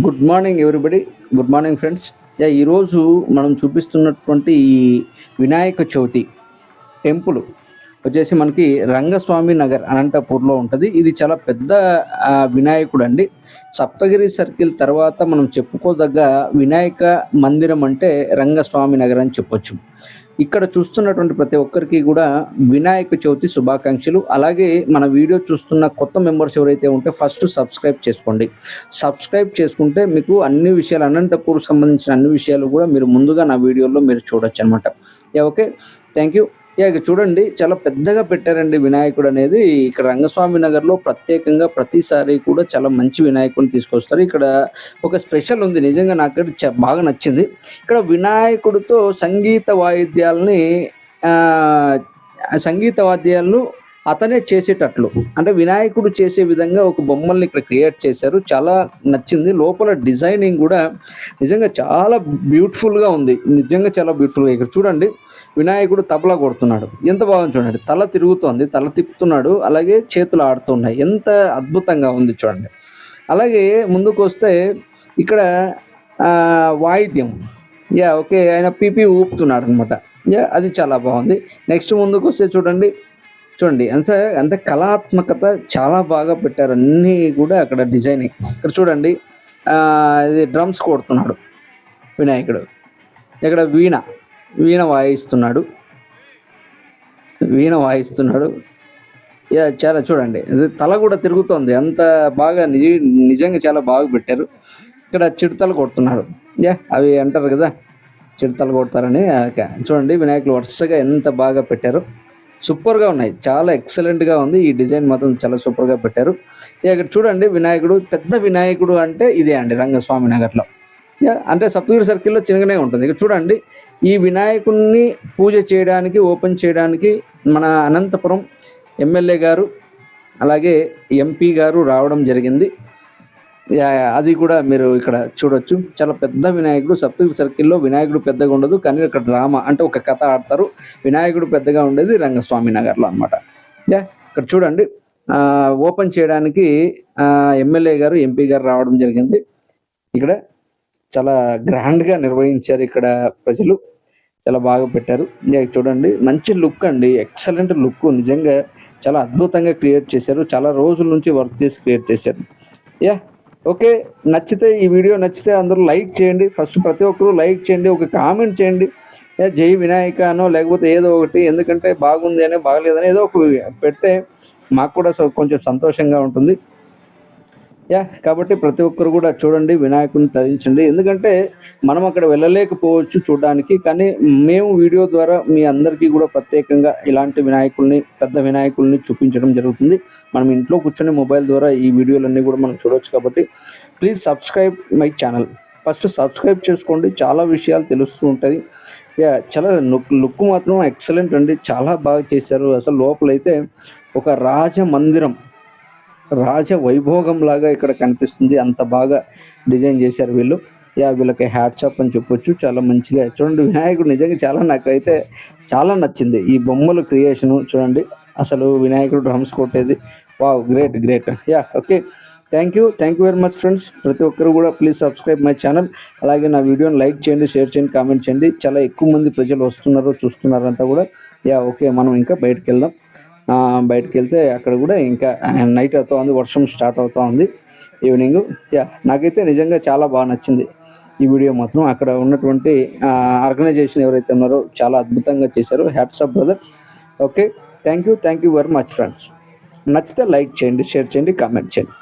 Good morning everybody. Good morning friends. Yeah ఈరోజు మనం చూపిస్తున్నటువంటి ఈ వినాయక చవితి టెంపుల్ వచ్చేసి మనకి రంగస్వామి నగర్ అనంతపూర్లో ఉంటుంది. ఇది చాలా పెద్ద వినాయకుడు అండి సప్తగిరి సర్కిల్ తర్వాత మనం చెప్పుకోదగ్గ వినాయక మందిరం అంటే రంగస్వామి నగర్ అని చెప్పొచ్చు. ఇక్కడ చూస్తున్నటువంటి ప్రతి ఒక్కరికి కూడా వినాయక చవితి శుభాకాంక్షలు. అలాగే మన వీడియో చూస్తున్న కొత్త మెంబర్స్ ఎవరైతే ఉంటే ఫస్ట్ సబ్స్క్రైబ్ చేసుకోండి. సబ్స్క్రైబ్ చేసుకుంటే మీకు అన్ని విషయాలు అనంతపూర్ సంబంధించిన అన్ని విషయాలు కూడా మీరు ముందుగా నా వీడియోలో మీరు చూడొచ్చు అనమాట ఓకే థ్యాంక్ యూ ఇక చూడండి చాలా పెద్దగా పెట్టారండి వినాయకుడు అనేది. ఇక్కడ రంగస్వామి నగర్లో ప్రత్యేకంగా ప్రతిసారి కూడా చాలా మంచి వినాయకుడిని తీసుకొస్తారు. ఇక్కడ ఒక స్పెషల్ ఉంది నిజంగా నాకు బాగా నచ్చింది. ఇక్కడ వినాయకుడితో సంగీత వాయిద్యాలని సంగీత వాద్యాలను అతనే చేసేటట్లు. అంటే వినాయకుడు చేసే విధంగా ఒక బొమ్మల్ని ఇక్కడ క్రియేట్ చేశారు. చాలా నచ్చింది. లోపల డిజైనింగ్ కూడా నిజంగా చాలా బ్యూటిఫుల్గా ఉంది. నిజంగా చాలా బ్యూటిఫుల్గా. ఇక్కడ చూడండి వినాయకుడు తబలా కొడుతున్నాడు. ఎంత బాగుంది చూడండి. తల తిరుగుతోంది తల తిప్పుతున్నాడు అలాగే చేతులు ఆడుతున్నాయి. ఎంత అద్భుతంగా ఉంది చూడండి. అలాగే ముందుకు వస్తే ఇక్కడ వాయిద్యం. యా ఓకే ఆయన పీపీ ఊపుతున్నాడు అనమాట యా అది చాలా బాగుంది. నెక్స్ట్ ముందుకు వస్తే చూడండి. చూడండి అంత అంటే కళాత్మకత చాలా బాగా పెట్టారు. అన్నీ కూడా అక్కడ డిజైనింగ్ ఇక్కడ చూడండి ఇది డ్రమ్స్ కొడుతున్నాడు వినాయకుడు. ఇక్కడ వీణ. వీణ వాయిస్తున్నాడు. వీణ వాయిస్తున్నాడు. యా చాలా చూడండి. తల కూడా తిరుగుతోంది. అంత బాగా నిజ నిజంగా చాలా బాగా పెట్టారు. ఇక్కడ చిడతలు కొడుతున్నాడు. యా అవి అంటారు కదా చిడతలు కొడతారని. ఓకే. చూడండి వినాయకులు వరుసగా ఎంత బాగా పెట్టారు. సూపర్గా ఉన్నాయి. చాలా ఎక్సలెంట్గా ఉంది. ఈ డిజైన్ మాత్రం చాలా సూపర్గా పెట్టారు. ఇక్కడ చూడండి వినాయకుడు పెద్ద వినాయకుడు అంటే ఇదే అండి రంగస్వామి నగర్లో. అంటే సప్తగిరి సర్కిల్లో చిన్నగానే ఉంటుంది. ఇక్కడ చూడండి ఈ వినాయకుడిని పూజ చేయడానికి ఓపెన్ చేయడానికి మన అనంతపురం ఎమ్మెల్యే గారు అలాగే ఎంపీ గారు రావడం జరిగింది. యా, అది కూడా మీరు ఇక్కడ చూడొచ్చు. చాలా పెద్ద వినాయకుడు సప్తగిరి సర్కిల్లో వినాయకుడు పెద్దగా ఉండదు కానీ ఇక్కడ డ్రామా అంటే ఒక కథ ఆడతారు. వినాయకుడు పెద్దగా ఉండేది రంగస్వామి నగర్లో అనమాట యా ఇక్కడ చూడండి ఓపెన్ చేయడానికి ఎమ్మెల్యే గారు ఎంపీ గారు రావడం జరిగింది. ఇక్కడ చాలా గ్రాండ్గా నిర్వహించారు ఇక్కడ ప్రజలు. చాలా బాగా పెట్టారు. ఇంకా చూడండి మంచి లుక్ అండి. Excellent look. నిజంగా చాలా అద్భుతంగా క్రియేట్ చేశారు. చాలా రోజుల నుంచి వర్క్ చేసి క్రియేట్ చేశారు. Yeah okay. నచ్చితే ఈ వీడియో నచ్చితే అందరూ లైక్ చేయండి. ఫస్ట్ ప్రతి ఒక్కరూ లైక్ చేయండి. ఒక కామెంట్ చేయండి. జై వినాయక అనో లేకపోతే ఏదో ఒకటి ఎందుకంటే బాగుంది అని బాగలేదని ఏదో ఒక పెడితే మాకు కూడా సో- కొంచెం సంతోషంగా ఉంటుంది. యా కాబట్టి ప్రతి ఒక్కరు కూడా చూడండి వినాయకుడిని తరించండి. ఎందుకంటే మనం అక్కడ వెళ్ళలేకపోవచ్చు చూడడానికి కానీ మేము వీడియో ద్వారా మీ అందరికీ కూడా ప్రత్యేకంగా ఇలాంటి వినాయకుల్ని పెద్ద వినాయకుల్ని చూపించడం జరుగుతుంది. మనం ఇంట్లో కూర్చొని మొబైల్ ద్వారా ఈ వీడియోలన్నీ కూడా మనం చూడవచ్చు కాబట్టి please subscribe my channel. First subscribe చేసుకోండి చాలా విషయాలు తెలుస్తూ ఉంటుంది యా చాలా లుక్ లుక్ మాత్రం ఎక్సలెంట్ అండి చాలా బాగా చేశారు. అసలు లోపలైతే ఒక రాజ మందిరం రాజ వైభోగం లాగా ఇక్కడ కనిపిస్తుంది. అంత బాగా డిజైన్ చేశారు వీళ్ళు. యా వీళ్ళకి హ్యాట్సాప్ అని చెప్పొచ్చు. చాలా మంచిగా చూడండి వినాయకుడు నిజంగా చాలా నాకైతే చాలా నచ్చింది. ఈ బొమ్మలు క్రియేషను చూడండి. అసలు వినాయకుడు డ్రమ్స్ కొట్టేది. Wow great great. Yeah okay. Thank you thank you very much friends. ప్రతి ఒక్కరు కూడా ప్లీజ్ సబ్స్క్రైబ్ మై ఛానల్. అలాగే నా వీడియోని లైక్ చేయండి షేర్ చేయండి కామెంట్ చేయండి. చాలా ఎక్కువ మంది ప్రజలు వస్తున్నారు చూస్తున్నారు అంతా కూడా. యా ఓకే మనం ఇంకా బయటకు వెళ్దాం. బయటకు వెళ్తే అక్కడ కూడా ఇంకా నైట్ అవుతా ఉంది వర్షం స్టార్ట్ అవుతా ఉంది ఈవినింగ్. యా నాకైతే నిజంగా చాలా బాగా నచ్చింది ఈ వీడియో మాత్రం. అక్కడ ఉన్నటువంటి ఆర్గనైజేషన్ ఎవరైతే ఉన్నారో చాలా అద్భుతంగా చేశారు. Hats off brother. Okay thank you thank you very much friends. నచ్చితే లైక్ చేయండి షేర్ చేయండి కామెంట్ చేయండి.